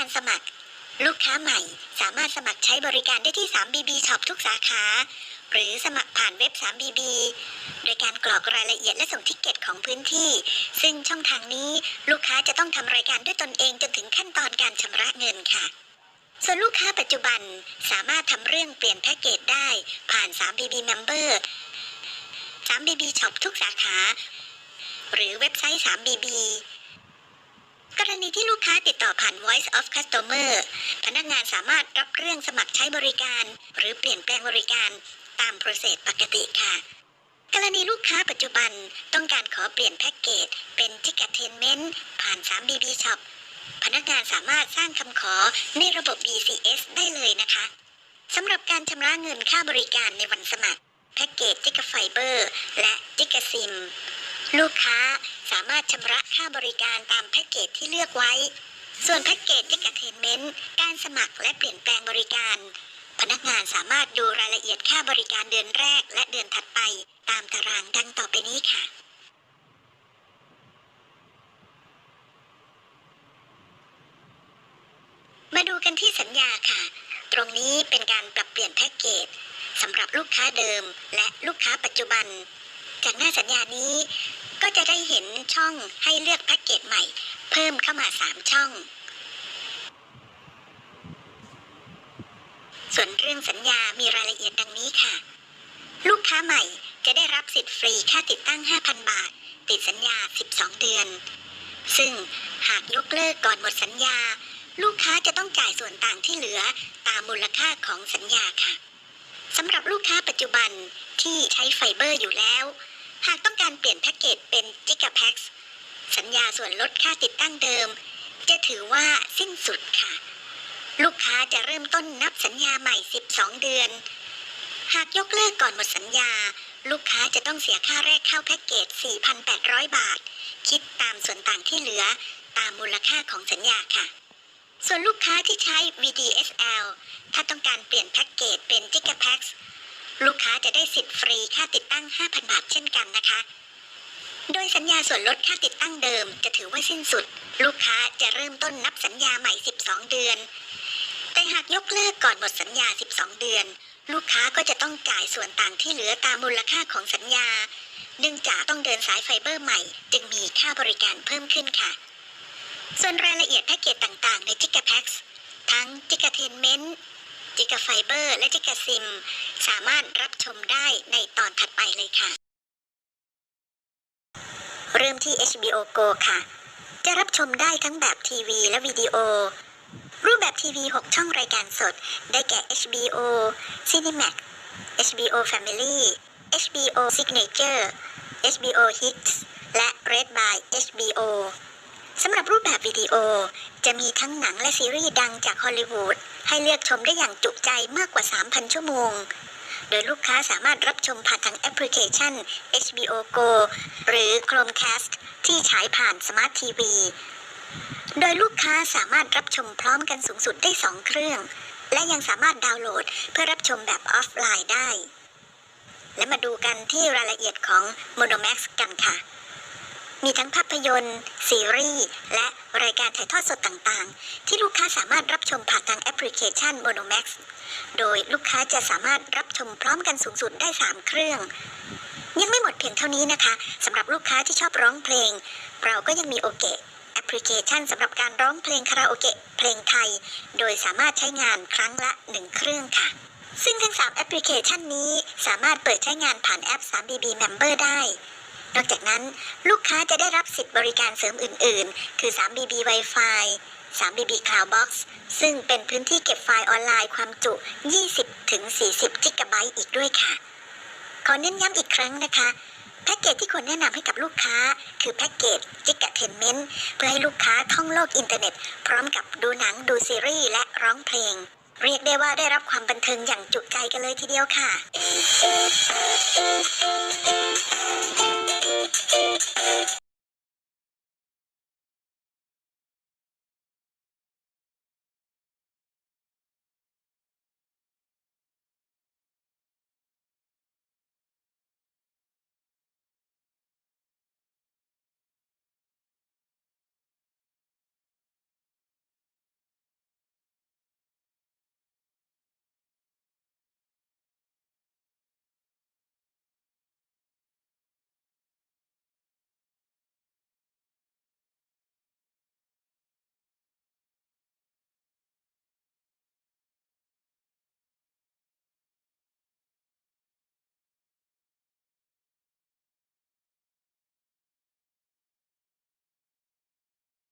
การสมัคร ลูกค้าใหม่ สามารถสมัครใช้บริการได้ที่ 3BB Shop ทุกสาขา หรือสมัครผ่านเว็บ 3BB โดยการกรอกรายละเอียดและส่งทิกเก็ตของพื้นที่ ซึ่งช่องทางนี้ลูกค้าจะต้องทำรายการด้วยตนเองจนถึงขั้นตอนการชำระเงินค่ะส่วนลูกค้าปัจจุบันสามารถทำเรื่องเปลี่ยนแพ็กเกจได้ผ่าน 3BB Member 3BB Shop ทุกสาขา หรือเว็บไซต์ 3BB กรณีที่ลูกค้าติดต่อผ่าน Voice of Customer พนักงานสามารถรับเรื่องสมัครใช้บริการ หรือเปลี่ยนแปลงบริการตามโปรเซสปกติค่ะ กรณีลูกค้าปัจจุบันต้องการขอเปลี่ยนแพ็กเกจเป็น Tick Attainment ผ่าน 3BB Shop พนักงานสามารถสร้างคำขอในระบบ BCS ได้เลยนะคะสำหรับการชำระเงินค่าบริการในวันสมัคร แพ็กเกจ Tick Fiber และ Tick Sim ลูกค้าสามารถชำระค่าบริการตามแพ็กเกจที่เลือกไว้ ส่วนแพ็กเกจ Tick Attainment การสมัครและเปลี่ยนแปลงบริการ พนักงานสามารถดูรายละเอียดค่าบริการเดือนแรกและเดือนถัดไป ตามตารางดังต่อไปนี้ค่ะ มาดูกันที่สัญญาค่ะ ตรงนี้เป็นการปรับเปลี่ยนแพ็กเกจสำหรับลูกค้าเดิมและลูกค้าปัจจุบัน จากหน้าสัญญานี้ ก็จะได้เห็นช่องให้เลือกแพ็กเกจใหม่ เพิ่มเข้ามา 3 ช่อง ส่วนเรื่องสัญญามีรายละเอียดดังนี้ค่ะ ลูกค้าใหม่จะได้รับสิทธิ์ฟรีค่าติดตั้ง 5,000 บาท ติดสัญญา 12 เดือน ซึ่งหากยกเลิกก่อนหมดสัญญา ลูกค้าจะต้องจ่ายส่วนต่างที่เหลือตามมูลค่าของสัญญาค่ะสำหรับลูกค้าปัจจุบันที่ใช้ไฟเบอร์อยู่แล้ว การเปลี่ยนแพ็กเกจเป็น g i g a p a x สัญญาส่วนลดค่าติดตั้งเดิม จะถือว่าสิ้นสุดค่ะ ลูกค้าจะเริ่มต้นนับสัญญาใหม่ 12 เดือน หากยกเลิกก่อนหมดสัญญา ลูกค้าจะต้องเสียค่าแรกเข้าแพ็กเกจ 4,800 บาท คิดตามส่วนต่างที่เหลือตามมูลค่าของสัญญาค่ะ ส่วนลูกค้าที่ใช้ VDSL ถ้าต้องการเปลี่ยนแพ็กเกจเป็น Gigapax ลูกค้าจะได้สิทธิ์ฟรีค่าติดตั้ง 5,000 บาทเช่นกันนะคะ โดยสัญญาส่วนลดค่าติดตั้งเดิม จะถือว่าสิ้นสุด ลูกค้าจะเริ่มต้นนับสัญญาใหม่ 12 เดือน แต่หากยกเลิกก่อนหมดสัญญา 12 เดือน ลูกค้าก็จะต้องจ่ายส่วนต่างที่เหลือตามมูลค่าของสัญญา เนื่องจากต้องเดินสายไฟเบอร์ใหม่ จึงมีค่าบริการเพิ่มขึ้นค่ะ ส่วนรายละเอียดแพ็กเกจต่างๆ ใน g i g a p a x ทั้ง g i g a t a i n m e n t g i g a Fiber และ g i g a Sim สามารถรับชมได้ในตอนถัดไปเลยค่ะ เริ่มที่ HBO Go ค่ะ จะรับชมได้ทั้งแบบทีวีและวิดีโอ รูปแบบทีวี 6 ช่องรายการสด ได้แก่ HBO Cinemax HBO Family HBO Signature HBO Hits และ Red by HBO สำหรับรูปแบบวิดีโอ จะมีทั้งหนังและซีรีส์ดังจากฮอลลีวูดให้เลือกชมได้อย่างจุใจมากกว่า 3,000 ชั่วโมง โดยลูกค้าสามารถรับชมผ่านทางแอปพลิเคชัน HBO Go หรือ Chromecast ที่ฉายผ่าน Smart TV โดยลูกค้าสามารถรับชมพร้อมกันสูงสุดได้ 2 เครื่อง และยังสามารถดาวน์โหลดเพื่อรับชมแบบออฟไลน์ได้ และมาดูกันที่รายละเอียดของ Monomax กันค่ะ มีทั้งภาพยนตร์ ซีรีส์ และรายการถ่ายทอดสดต่างๆ ที่ลูกค้าสามารถรับชมผ่านทางแอปพลิเคชัน Monomax โดยลูกค้าจะสามารถรับชมพร้อมกันสูงสุดได้ 3 เครื่อง ยังไม่หมดเพียงเท่านี้นะคะสำหรับลูกค้าที่ชอบร้องเพลง เราก็ยังมีโอเกะแอปพลิเคชันสำหรับการร้องเพลงคาราโอเกะเพลงไทย โดยสามารถใช้งานครั้งละ 1 เครื่องค่ะซึ่งทั้ง 3 แอปพลิเคชันนี้สามารถเปิดใช้งานผ่านแอป 3BB Member ได้ นอกจากนั้นลูกค้าจะได้รับสิทธิ์บริการเสริมอื่น ๆ คือ 3BB Wi-Fi 3BB Cloudbox ซึ่งเป็นพื้นที่เก็บไฟล์ออนไลน์ความจุ 20-40จิกะไบต์อีกด้วยค่ะ ขอเน้นย้ำอีกครั้งนะคะ แพ็กเกจที่ควรแนะนำให้กับลูกค้า คือแพ็กเกจ g i g a t e n m e n t เพื่อให้ลูกค้าท่องโลกอินเทอร์เน็ต พร้อมกับดูหนังดูซีรีส์และร้องเพลง เรียกได้ว่าได้รับความบันเทิงอย่างจุใจกันเลยทีเดียวค่ะ